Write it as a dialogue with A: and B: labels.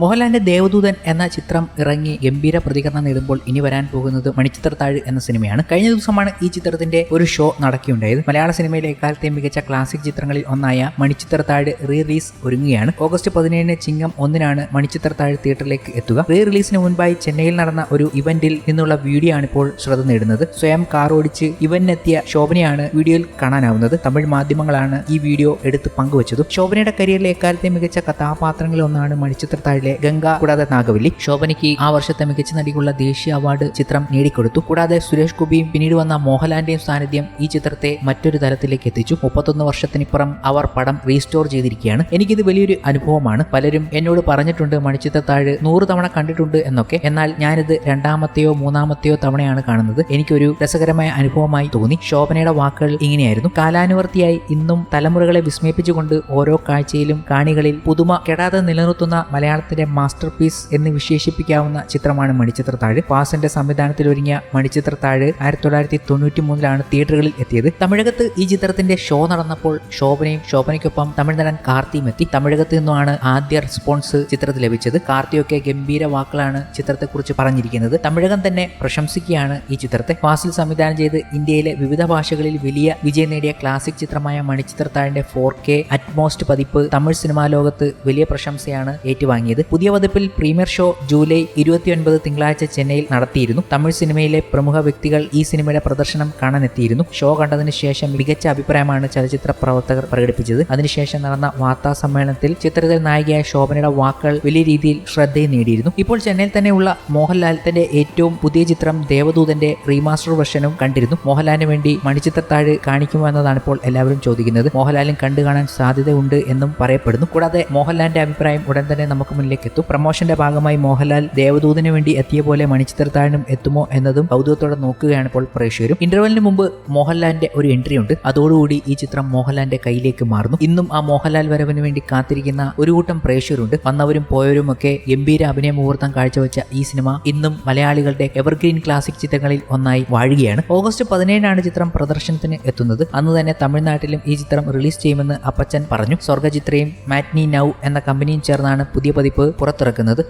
A: മോഹൻലാലിന്റെ ദേവദൂതൻ എന്ന ചിത്രം ഇറങ്ങി ഗംഭീര പ്രതികരണം നേടുമ്പോൾ ഇനി വരാൻ പോകുന്നത് മണിച്ചിത്രത്താഴ് എന്ന സിനിമയാണ്. കഴിഞ്ഞ ദിവസമാണ് ഈ ചിത്രത്തിന്റെ ഒരു ഷോ നടക്കുകയുണ്ടായത്. മലയാള സിനിമയിലെ എക്കാലത്തെ മികച്ച ക്ലാസിക് ചിത്രങ്ങളിൽ ഒന്നായ മണിച്ചിത്രത്താഴ് റീ റിലീസ് ഒരുങ്ങുകയാണ്. ഓഗസ്റ്റ് പതിനേഴിന് ചിങ്ങം ഒന്നിനാണ് മണിച്ചിത്രത്താഴ് തിയേറ്ററിലേക്ക് എത്തുക. റീ റിലീസിന് മുൻപായി ചെന്നൈയിൽ നടന്ന ഒരു ഇവന്റിൽ നിന്നുള്ള വീഡിയോ ആണ് ഇപ്പോൾ ശ്രദ്ധ നേടുന്നത്. സ്വയം കാർ ഓടിച്ച് ഇവന്റിനെത്തിയ ശോഭനയാണ് വീഡിയോയിൽ കാണാനാവുന്നത്. തമിഴ് മാധ്യമങ്ങളാണ് ഈ വീഡിയോ എടുത്ത് പങ്കുവച്ചതും. ശോഭനയുടെ കരിയറിലെ എക്കാലത്തെ മികച്ച കഥാപാത്രങ്ങളിൽ ഒന്നാണ് മണിച്ചിത്രത്താഴിലെ ഗംഗ കൂടാതെ നാഗവല്ലി. ശോഭനയ്ക്ക് ആ വർഷത്തെ മികച്ച നടിക്കുള്ള ദേശീയ അവാർഡ് ചിത്രം നേടിക്കൊടുത്തു. കൂടാതെ സുരേഷ് ഗോപിയും പിന്നീട് വന്ന മോഹൻലാലിന്റെയും സാന്നിധ്യം ഈ ചിത്രത്തെ മറ്റൊരു തലത്തിലേക്ക് എത്തിച്ചു. മുപ്പത്തൊന്ന് വർഷത്തിനിപ്പുറം അവർ പടം റീസ്റ്റോർ ചെയ്തിരിക്കുകയാണ്. എനിക്കിത് വലിയൊരു അനുഭവമാണ്. പലരും എന്നോട് പറഞ്ഞിട്ടുണ്ട് മണിച്ചിത്രത്താഴ് നൂറ് തവണ കണ്ടിട്ടുണ്ട് എന്നൊക്കെ. എന്നാൽ ഞാനിത് രണ്ടാമത്തെയോ മൂന്നാമത്തെയോ തവണയാണ് കാണുന്നത്. എനിക്കൊരു രസകരമായ അനുഭവമായി തോന്നി. ശോഭനയുടെ വാക്കുകൾ ഇങ്ങനെയായിരുന്നു. കാലാനുവർത്തിയായി ഇന്നും തലമുറകളെ വിസ്മയിപ്പിച്ചുകൊണ്ട് ഓരോ കാഴ്ചയിലും കാണികളിൽ പുതുമ കെടാതെ നിലനിർത്തുന്ന മലയാളത്തിന്റെ മാസ്റ്റർ പീസ് എന്ന് വിശേഷിപ്പിക്കാവുന്ന ചിത്രമാണ് മണിച്ചിത്രത്താഴ് പാസന്റെ സംവിധാനത്തിൽ ഒരുങ്ങിയ മണിച്ചിത്രത്താഴ് ആയിരത്തി തൊള്ളായിരത്തി തൊണ്ണൂറ്റി മൂന്നിലാണ് തിയേറ്ററുകളിൽ എത്തിയത്. തമിഴകത്ത് ഈ ചിത്രത്തിന്റെ ഷോ നടന്നപ്പോൾ ശോഭനയും ശോഭനയ്ക്കൊപ്പം തമിഴ് നടൻ കാർത്തിയും എത്തി. തമിഴകത്ത് നിന്നുമാണ് ആദ്യ റെസ്പോൺസ് ചിത്രത്തിൽ ലഭിച്ചത്. കാർത്തിയൊക്കെ ഗംഭീര വാക്കുകളാണ് ചിത്രത്തെക്കുറിച്ച് പറഞ്ഞിരിക്കുന്നത്. തമിഴകം തന്നെ പ്രശംസിക്കുകയാണ് ഈ ചിത്രത്തെ. ഫാസിൽ സംവിധാനം ചെയ്ത് ഇന്ത്യയിലെ വിവിധ ഭാഷകളിൽ വലിയ വിജയം നേടിയ ക്ലാസിക് ചിത്രമായ മണിച്ചിത്രത്താഴിന്റെ ഫോർ കെ അറ്റ്മോസ്റ്റ് പതിപ്പ് തമിഴ് സിനിമാ ലോകത്ത് വലിയ പ്രശംസയാണ് ഏറ്റുവാങ്ങിയത്. പുതിയ പതിപ്പിൽ പ്രീമിയർ ഷോ ജൂലൈ ഇരുപത്തിയൊൻപത് തിങ്കളാഴ്ച ചെന്നൈയിൽ നടത്തിയിരുന്നു. തമിഴ് സിനിമയിലെ പ്രമുഖ വ്യക്തികൾ ഈ സിനിമയുടെ പ്രദർശനം കാണാനെത്തിയിരുന്നു. ഷോ കണ്ടതിന് ശേഷം മികച്ച അഭിപ്രായമാണ് ചലച്ചിത്ര പ്രവർത്തകർ പ്രകടിപ്പിച്ചത്. അതിനുശേഷം നടന്ന വാർത്താ സമ്മേളനത്തിൽ ചിത്രത്തിൽ നായികയായ ശോഭനയുടെ വാക്കുകൾ വലിയ രീതിയിൽ ശ്രദ്ധയെ നേടിയിരുന്നു. ഇപ്പോൾ ചെന്നൈയിൽ തന്നെയുള്ള മോഹൻലാൽ തന്റെ ഏറ്റവും പുതിയ ചിത്രം ദേവദൂതന്റെ റീമാസ്റ്റർ വെർഷനും കണ്ടിരുന്നു. മോഹൻലാലിന് വേണ്ടി മണിച്ചിത്രത്താഴ് കാണിക്കുമോ എന്നതാണ് ഇപ്പോൾ എല്ലാവരും ചോദിക്കുന്നത്. മോഹൻലാലും കണ്ടു കാണാൻ സാധ്യതയുണ്ട് എന്നും പറയപ്പെടുന്നു. കൂടാതെ മോഹൻലാലിന്റെ അഭിപ്രായം ഉടൻ തന്നെ നമുക്ക് മുന്നിലേക്ക് എത്തും പ്രമോഷന്റെ ഭാഗമായി മോഹൻലാൽ ദേവദൂതിന് വേണ്ടി എത്തിയ പോലെ മണിച്ചിത്രത്താഴിനും എത്തുമോ എന്നതും കൗതുകത്തോടെ നോക്കുകയാണ് ഇപ്പോൾ പ്രേക്ഷകരും. ഇന്റർവെലിന് മുമ്പ് മോഹൻലാലിന്റെ ഒരു എൻട്രി ഉണ്ട്. അതോടുകൂടി ഈ ചിത്രം മോഹൻലാലിന്റെ കയ്യിലേക്ക് മാറുന്നു. ഇന്നും ആ മോഹൻലാൽ വരവിന് വേണ്ടി കാത്തിരിക്കുന്ന ഒരു കൂട്ടം പ്രേക്ഷകരുണ്ട്. വന്നവരും പോയവരും ഒക്കെ ഗംഭീര അഭിനയ മുഹൂർത്തം കാഴ്ചവെച്ച ഈ സിനിമ ഇന്നും മലയാളികളുടെ എവർഗ്രീൻ ക്ലാസിക് ചിത്രങ്ങളിൽ ഒന്നായി വാഴുകയാണ്. ഓഗസ്റ്റ് പതിനേഴിനാണ് ചിത്രം പ്രദർശനത്തിന് എത്തുന്നത്. അന്ന് തന്നെ തമിഴ്നാട്ടിലും ഈ ചിത്രം റിലീസ് ചെയ്യുമെന്ന് അപ്പച്ചൻ പറഞ്ഞു. സ്വർഗചിത്രയും മാറ്റ്നി നൌ എന്ന കമ്പനിയും ചേർന്നാണ് പുതിയ പതിപ്പ് പുറത്തിറക്കുന്നത്.